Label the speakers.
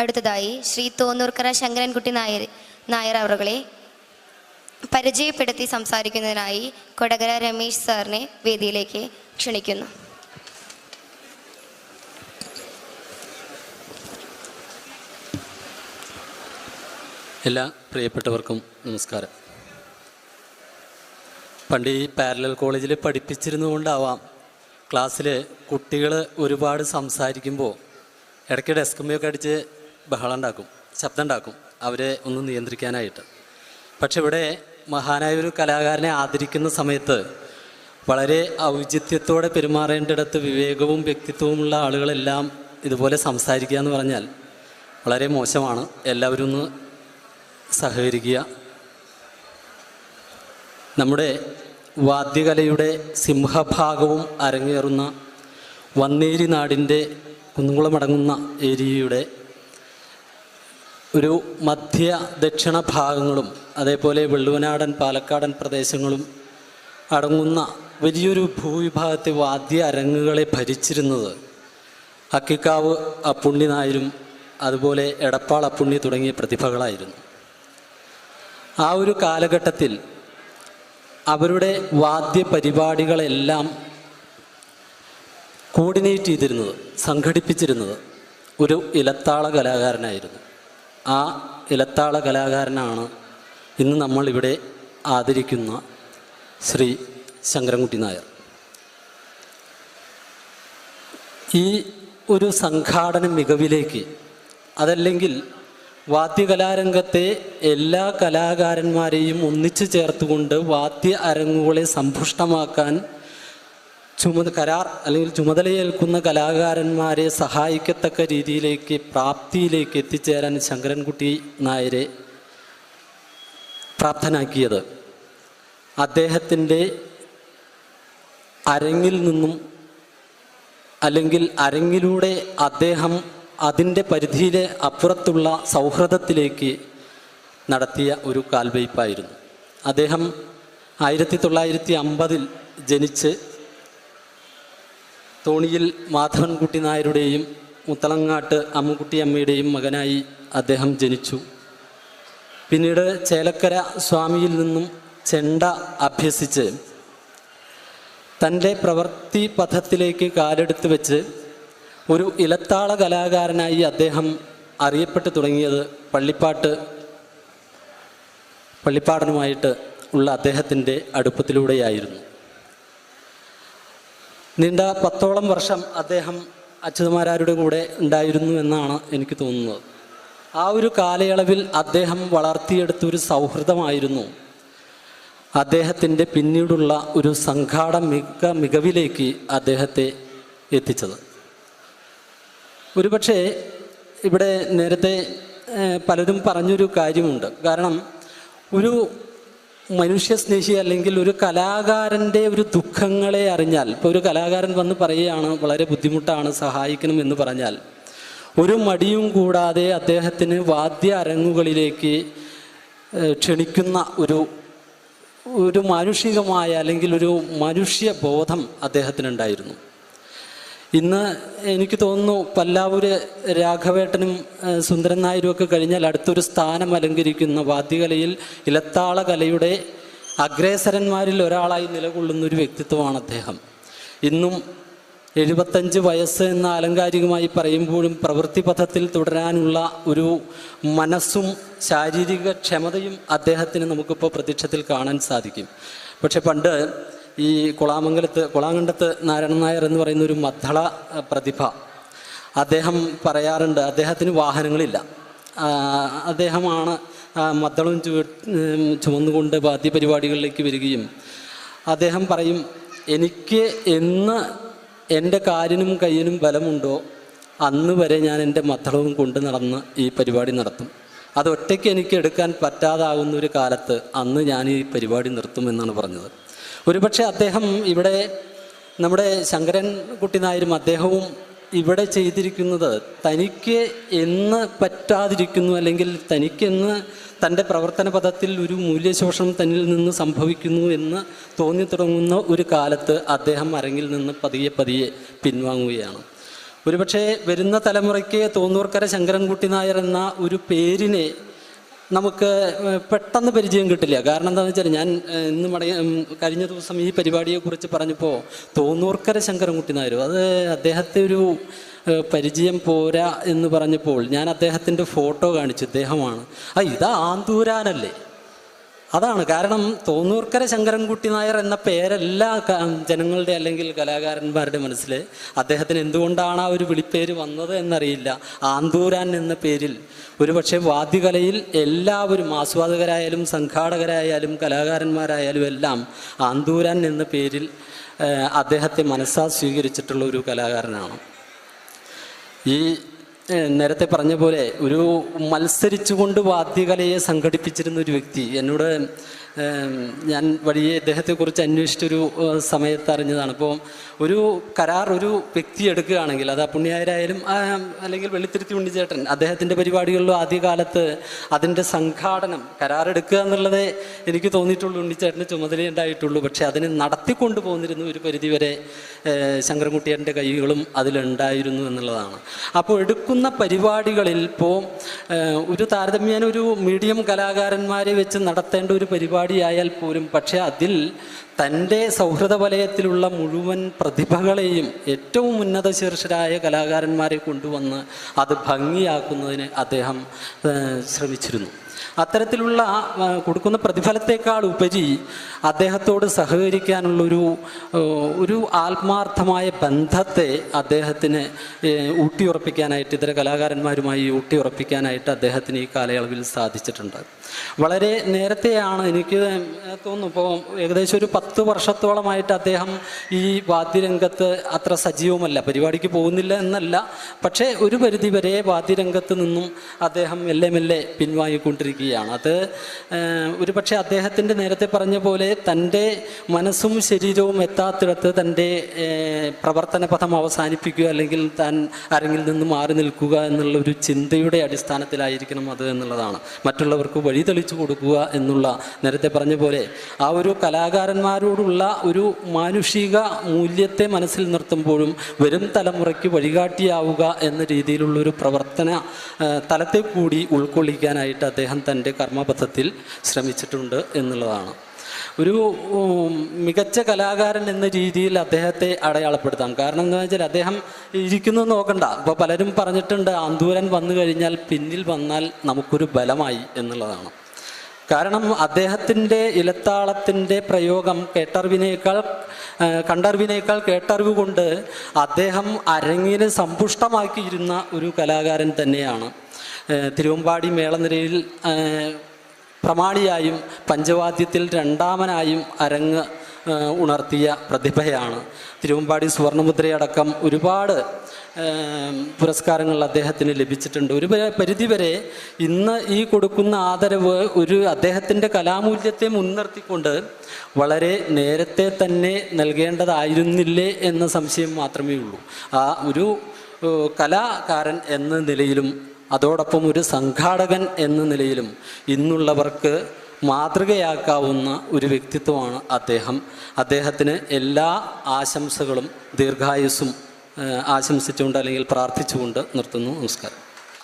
Speaker 1: അടുത്തതായി ശ്രീ തോന്നൂർക്കര ശങ്കരൻകുട്ടി നായർ നായർ അവറുകളെ പരിചയപ്പെടുത്തി സംസാരിക്കുന്നതിനായി കൊടകര രമേശ് സാറിനെ വേദിയിലേക്ക് ക്ഷണിക്കുന്നു.
Speaker 2: എല്ലാ പ്രിയപ്പെട്ടവർക്കും നമസ്കാരം. പണ്ട് ഈ പാരലൽ കോളേജിൽ പഠിപ്പിച്ചിരുന്നുകൊണ്ടാവാം ക്ലാസ്സിൽ കുട്ടികൾ ഒരുപാട് സംസാരിക്കുമ്പോൾ ഇടയ്ക്ക് ഡെസ്കമ്മയൊക്കെ അടിച്ച് ബഹളം ഉണ്ടാക്കും ശബ്ദം ഉണ്ടാക്കും അവരെ ഒന്ന് നിയന്ത്രിക്കാനായിട്ട്. പക്ഷെ ഇവിടെ മഹാനായ ഒരു കലാകാരനെ ആദരിക്കുന്ന സമയത്ത് വളരെ ഔചിത്യത്തോടെ പെരുമാറേണ്ടിടത്ത് വിവേകവും വ്യക്തിത്വവുമുള്ള ആളുകളെല്ലാം ഇതുപോലെ സംസാരിക്കുക എന്ന് പറഞ്ഞാൽ വളരെ മോശമാണ്. എല്ലാവരും ഒന്ന് സഹകരിക്കുക. നമ്മുടെ വാദ്യകലയുടെ സിംഹഭാഗവും അരങ്ങേറുന്ന വന്നേരി നാടിന്റെ കുന്നുകുളമടങ്ങുന്ന ഏരിയയുടെ ഒരു മധ്യ ദക്ഷിണ ഭാഗങ്ങളും അതേപോലെ വെള്ളുവനാടൻ പാലക്കാടൻ പ്രദേശങ്ങളും അടങ്ങുന്ന വലിയൊരു ഭൂവിഭാഗത്തെ വാദ്യ അരങ്ങുകളെ ഭരിച്ചിരുന്നത് അക്കിക്കാവ് അപ്പുണ്ണി നായരും അതുപോലെ എടപ്പാൾ അപ്പുണ്ണി തുടങ്ങിയ പ്രതിഭകളായിരുന്നു. ആ ഒരു കാലഘട്ടത്തിൽ അവരുടെ വാദ്യ പരിപാടികളെല്ലാം കോർഡിനേറ്റ് ചെയ്തിരുന്നത് സംഘടിപ്പിച്ചിരുന്നത് ഒരു ഇലത്താള കലാകാരനായിരുന്നു. ആ ഇലത്താള കലാകാരനാണ് ഇന്ന് നമ്മൾ ഇവിടെ ആദരിക്കുന്ന ശ്രീ ശങ്കരൻകുട്ടി നായർ. ഈ ഒരു സംഘാടന മികവിലേക്ക് അതല്ലെങ്കിൽ വാദ്യകലാരംഗത്തെ എല്ലാ കലാകാരന്മാരെയും ഒന്നിച്ചു ചേർത്തുകൊണ്ട് വാദ്യ അരങ്ങുകളെ സമ്പുഷ്ടമാക്കാൻ ചുമത കരാർ അല്ലെങ്കിൽ ചുമതലയേൽക്കുന്ന കലാകാരന്മാരെ സഹായിക്കത്തക്ക രീതിയിലേക്ക് പ്രാപ്തിയിലേക്ക് എത്തിച്ചേരാൻ ശങ്കരൻകുട്ടി നായരെ പ്രാപ്തനാക്കിയത്. അദ്ദേഹത്തിന്റെ അരങ്ങിൽ നിന്നും അല്ലെങ്കിൽ അരങ്ങിലൂടെ അദ്ദേഹം അതിന്റെ പരിധിയിലെ അപ്പുറത്തുള്ള സൗഹൃദത്തിലേക്ക് നടത്തിയ ഒരു കാൽവയ്പായിരുന്നു. അദ്ദേഹം ആയിരത്തി തൊള്ളായിരത്തി അമ്പതിൽ ജനിച്ച് തോണിയിൽ മാധവൻകുട്ടി നായരുടെയും മുത്തളങ്ങാട്ട് അമ്മുക്കുട്ടി അമ്മയുടെയും മകനായി അദ്ദേഹം ജനിച്ചു. പിന്നീട് ചേലക്കര സ്വാമിയിൽ നിന്നും ചെണ്ട അഭ്യസിച്ച് തന്റെ പ്രവൃത്തി പഥത്തിലേക്ക് കാലെടുത്ത് വെച്ച് ഒരു ഇലത്താള കലാകാരനായി അദ്ദേഹം അറിയപ്പെട്ടു തുടങ്ങിയത് പള്ളിപ്പാട്ട് പള്ളിപ്പാടനുമായിട്ട് ഉള്ള അദ്ദേഹത്തിന്റെ അടുപ്പത്തിലൂടെയായിരുന്നു. നീണ്ട പത്തോളം വർഷം അദ്ദേഹം അച്യുതമാരാരുടെ കൂടെ ഉണ്ടായിരുന്നു എന്നാണ് എനിക്ക് തോന്നുന്നത്. ആ ഒരു കാലയളവിൽ അദ്ദേഹം വളർത്തിയെടുത്ത ഒരു സൗഹൃദമായിരുന്നു. അദ്ദേഹത്തിന്റെ പിന്നീടുള്ള ഒരു സംഘാട മിക മികവിലേക്ക് അദ്ദേഹത്തെ എത്തിച്ചത്. ഒരുപക്ഷെ ഇവിടെ നേരത്തെ പലരും പറഞ്ഞൊരു കാര്യമുണ്ട്. കാരണം ഒരു മനുഷ്യസ്നേഹി അല്ലെങ്കിൽ ഒരു കലാകാരന്റെ ഒരു ദുഃഖങ്ങളെ അറിഞ്ഞാൽ ഇപ്പോൾ ഒരു കലാകാരൻ വന്ന് പറയുകയാണ് വളരെ ബുദ്ധിമുട്ടാണ് സഹായിക്കണം എന്ന് പറഞ്ഞാൽ ഒരു മടിയും കൂടാതെ അദ്ദേഹത്തിന് വാദ്യ അരങ്ങുകളിലേക്ക് ക്ഷണിക്കുന്ന ഒരു ഒരു മാനുഷികമായ അല്ലെങ്കിൽ ഒരു മനുഷ്യ ബോധം അദ്ദേഹത്തിനുണ്ടായിരുന്നു. ഇന്ന് എനിക്ക് തോന്നുന്നു പല്ലാവൂര് രാഘവേട്ടനും സുന്ദരൻ നായരും ഒക്കെ കഴിഞ്ഞാൽ അടുത്തൊരു സ്ഥാനം അലങ്കരിക്കുന്ന വാദ്യകലയിൽ ഇലത്താള കലയുടെ അഗ്രേസരന്മാരിൽ ഒരാളായി നിലകൊള്ളുന്ന ഒരു വ്യക്തിത്വമാണ് അദ്ദേഹം. ഇന്നും എഴുപത്തഞ്ച് വയസ്സ് എന്ന ആലങ്കാരികമായി പറയുമ്പോഴും പ്രവൃത്തി പഥത്തിൽ തുടരാനുള്ള ഒരു മനസ്സും ശാരീരിക ക്ഷമതയും അദ്ദേഹത്തിന് നമുക്കിപ്പോൾ പ്രത്യക്ഷത്തിൽ കാണാൻ സാധിക്കും. പക്ഷെ പണ്ട് ഈ കുളാമംഗലത്ത് കുളാങ്കണ്ടത്ത് നാരായണൻ നായർ എന്ന് പറയുന്ന ഒരു മദ്ദള പ്രതിഭ. അദ്ദേഹം പറയാറുണ്ട് അദ്ദേഹത്തിന് വാഹനങ്ങളില്ല. അദ്ദേഹമാണ് മദ്ദളം ചു ചുമന്നുകൊണ്ട് വാദ്യപരിപാടികളിലേക്ക് വരികയും അദ്ദേഹം പറയും എനിക്ക് എന്ന് എന്റെ കാലിനും കയ്യിനും ബലമുണ്ടോ അന്ന് വരെ ഞാൻ എന്റെ മദ്ദളവും കൊണ്ട് നടന്ന് ഈ പരിപാടി നടത്തും. അത് ഒറ്റയ്ക്ക് എനിക്ക് എടുക്കാൻ പറ്റാതാകുന്ന ഒരു കാലത്ത് അന്ന് ഞാൻ ഈ പരിപാടി നിർത്തുമെന്നാണ് പറഞ്ഞത്. ഒരുപക്ഷെ അദ്ദേഹം ഇവിടെ നമ്മുടെ ശങ്കരൻ കുട്ടി നായരും അദ്ദേഹവും ഇവിടെ ചെയ്തിരിക്കുന്നത് തനിക്ക് എന്ന് പറ്റാതിരിക്കുന്നു അല്ലെങ്കിൽ തനിക്കെന്ന് തന്റെ പ്രവർത്തന പദത്തിൽ ഒരു മൂല്യശോഷണം തന്നിൽ നിന്ന് സംഭവിക്കുന്നു എന്ന് തോന്നി തുടങ്ങുന്ന ഒരു കാലത്ത് അദ്ദേഹം അരങ്ങിൽ നിന്ന് പതിയെ പതിയെ പിൻവാങ്ങുകയാണ്. ഒരുപക്ഷെ വരുന്ന തലമുറയ്ക്ക് തോന്നൂർക്കര ശങ്കരൻകുട്ടി നായർ എന്ന ഒരു പേരിനെ നമുക്ക് പെട്ടെന്ന് പരിചയം കിട്ടില്ല. കാരണം എന്താണെന്ന് വെച്ചാൽ ഞാൻ ഇന്ന് മട കഴിഞ്ഞ ദിവസം ഈ പരിപാടിയെക്കുറിച്ച് പറഞ്ഞപ്പോൾ തോന്നൂർക്കര ശങ്കരൻകുട്ടി നായർ അത് അദ്ദേഹത്തെ ഒരു പരിചയം പോരാ എന്ന് പറഞ്ഞപ്പോൾ ഞാൻ അദ്ദേഹത്തിന്റെ ഫോട്ടോ കാണിച്ചു. അദ്ദേഹമാണ് ആ ഇതാ ആന്തൂരാനല്ലേ? അതാണ് കാരണം തോന്നൂർക്കര ശങ്കരൻകുട്ടി നായർ എന്ന പേരല്ല ജനങ്ങളുടെ അല്ലെങ്കിൽ കലാകാരന്മാരുടെ മനസ്സിൽ. അദ്ദേഹത്തിന് എന്തുകൊണ്ടാണ് ആ ഒരു വിളിപ്പേര് വന്നത് എന്നറിയില്ല. ആന്തൂരാൻ എന്ന പേരിൽ. ഒരുപക്ഷെ വാദ്യകലയിൽ എല്ലാവരും ആസ്വാദകരായാലും സംഘാടകരായാലും കലാകാരന്മാരായാലും എല്ലാം ആന്തൂരാൻ എന്ന പേരിൽ അദ്ദേഹത്തെ മനസ്സാ സ്വീകരിച്ചിട്ടുള്ള ഒരു കലാകാരനാണ്. ഈ നേരത്തെ പറഞ്ഞ പോലെ ഒരു മത്സരിച്ചുകൊണ്ട് വാദ്യകലയെ സംഘടിപ്പിച്ചിരുന്ന ഒരു വ്യക്തി എന്നോട് ഞാൻ വഴിയെ ഇദ്ദേഹത്തെക്കുറിച്ച് അന്വേഷിച്ചൊരു സമയത്ത് അറിഞ്ഞതാണ്. അപ്പോൾ ഒരു കരാർ ഒരു വ്യക്തി എടുക്കുകയാണെങ്കിൽ അത് പുണ്യായരായാലും അല്ലെങ്കിൽ വെള്ളിത്തിരുത്തി ഉണ്ണിച്ചേട്ടൻ അദ്ദേഹത്തിന്റെ പരിപാടികളിലും ആദ്യകാലത്ത് അതിന്റെ സംഘാടനം കരാർ എടുക്കുക എന്നുള്ളതേ എനിക്ക് തോന്നിയിട്ടുള്ളൂ ഉണ്ണിച്ചേട്ടന് ചുമതലയുണ്ടായിട്ടുള്ളൂ പക്ഷേ അതിനെ നടത്തിക്കൊണ്ടു പോന്നിരുന്നു ഒരു പരിധിവരെ ശങ്കരൻകുട്ടിയേട്ടന്റെ കൈകളും അതിലുണ്ടായിരുന്നു എന്നുള്ളതാണ്. അപ്പോൾ എടുക്കുന്ന പരിപാടികളിൽ ഇപ്പോൾ ഒരു താരതമ്യേന ഒരു മീഡിയം കലാകാരന്മാരെ വെച്ച് നടത്തേണ്ട ഒരു പരിപാടിയായാൽ പോലും പക്ഷേ അതിൽ തന്റെ സൗഹൃദ വലയത്തിലുള്ള മുഴുവൻ പ്രതിഭകളെയും ഏറ്റവും ഉന്നത ശീർഷരായ കലാകാരന്മാരെ കൊണ്ടുവന്ന് അത് ഭംഗിയാക്കുന്നതിന് അദ്ദേഹം ശ്രമിച്ചിരുന്നു. അത്തരത്തിലുള്ള കൊടുക്കുന്ന പ്രതിഫലത്തെക്കാൾ ഉപരി അദ്ദേഹത്തോട് സഹകരിക്കാനുള്ളൊരു ഒരു ആത്മാർത്ഥമായ ബന്ധത്തെ അദ്ദേഹത്തിന് ഊട്ടിയുറപ്പിക്കാനായിട്ട് ഇതര കലാകാരന്മാരുമായി ഊട്ടിയുറപ്പിക്കാനായിട്ട് അദ്ദേഹത്തിന് ഈ കാലയളവിൽ സാധിച്ചിട്ടുണ്ട്. വളരെ നേരത്തെയാണ് എനിക്ക് തോന്നുന്നു ഇപ്പോൾ ഏകദേശം ഒരു പത്ത് വർഷത്തോളമായിട്ട് അദ്ദേഹം ഈ വാദ്യരംഗത്ത് അത്ര സജീവമല്ല. പരിപാടിക്ക് പോകുന്നില്ല എന്നല്ല. പക്ഷേ ഒരു പരിധി വരെ വാദ്യരംഗത്ത് നിന്നും അദ്ദേഹം മെല്ലെ മെല്ലെ പിൻവാങ്ങിക്കൊണ്ടിരിക്കുകയാണ്. അത് ഒരു പക്ഷേ അദ്ദേഹത്തിന്റെ നേരത്തെ പറഞ്ഞ പോലെ തന്റെ മനസ്സും ശരീരവും എത്താത്തിടത്ത് തന്റെ പ്രവർത്തന പഥം അവസാനിപ്പിക്കുക അല്ലെങ്കിൽ താൻ അരങ്ങിൽ നിന്ന് മാറി നിൽക്കുക എന്നുള്ള ഒരു ചിന്തയുടെ അടിസ്ഥാനത്തിലായിരിക്കണം അത് എന്നുള്ളതാണ്. മറ്റുള്ളവർക്ക് വഴി തെളിച്ചു കൊടുക്കുക എന്നുള്ള നേരത്തെ പറഞ്ഞ പോലെ ആ ഒരു കലാകാരന്മാരോടുള്ള ഒരു മാനുഷിക മൂല്യത്തെ മനസ്സിൽ നിർത്തുമ്പോഴും വരും തലമുറയ്ക്ക് വഴികാട്ടിയാവുക എന്ന രീതിയിലുള്ള ഒരു പ്രവർത്തന തലത്തെ കൂടി ഉൾക്കൊള്ളിക്കാനായിട്ട് അദ്ദേഹം തന്റെ കർമ്മപഥത്തിൽ ശ്രമിച്ചിട്ടുണ്ട് എന്നുള്ളതാണ്. ഒരു മികച്ച കലാകാരൻ എന്ന രീതിയിൽ അദ്ദേഹത്തെ അടയാളപ്പെടുത്താം. കാരണം എന്താ വെച്ചാൽ അദ്ദേഹം ഇരിക്കുന്നു നോക്കണ്ട. ഇപ്പോൾ പലരും പറഞ്ഞിട്ടുണ്ട് ആന്തൂരൻ വന്നു കഴിഞ്ഞാൽ പിന്നിൽ വന്നാൽ നമുക്കൊരു ബലമായി എന്നുള്ളതാണ്. കാരണം അദ്ദേഹത്തിന്റെ ഇലത്താളത്തിന്റെ പ്രയോഗം കേട്ടറിവിനേക്കാൾ കണ്ടറിവിനേക്കാൾ കേട്ടറിവ് കൊണ്ട് അദ്ദേഹം അരങ്ങിനെ സമ്പുഷ്ടമാക്കിയിരുന്ന ഒരു കലാകാരൻ തന്നെയാണ്. തിരുവമ്പാടി മേളനിരയിൽ പ്രമാണിയായും പഞ്ചവാദ്യത്തിൽ രണ്ടാമനായും അരങ്ങ് ഉണർത്തിയ പ്രതിഭയാണ്. തിരുവമ്പാടി സുവർണമുദ്രയടക്കം ഒരുപാട് പുരസ്കാരങ്ങൾ അദ്ദേഹത്തിന് ലഭിച്ചിട്ടുണ്ട്. ഒരു പരിധിവരെ ഇന്ന് ഈ കൊടുക്കുന്ന ആദരവ് ഒരു അദ്ദേഹത്തിന്റെ കലാമൂല്യത്തെ മുൻനിർത്തിക്കൊണ്ട് വളരെ നേരത്തെ തന്നെ നൽകേണ്ടതായിരുന്നില്ലേ എന്ന സംശയം മാത്രമേ ഉള്ളൂ. ആ ഒരു കലാകാരൻ എന്ന നിലയിലും അതോടൊപ്പം ഒരു സംഘാടകൻ എന്ന നിലയിലും ഇന്നുള്ളവർക്ക് മാതൃകയാക്കാവുന്ന ഒരു വ്യക്തിത്വമാണ് അദ്ദേഹം. അദ്ദേഹത്തിന് എല്ലാ ആശംസകളും ദീർഘായുസ്സും ആശംസിച്ചുകൊണ്ട് അല്ലെങ്കിൽ പ്രാർത്ഥിച്ചുകൊണ്ട് നിർത്തുന്നു. നമസ്കാരം.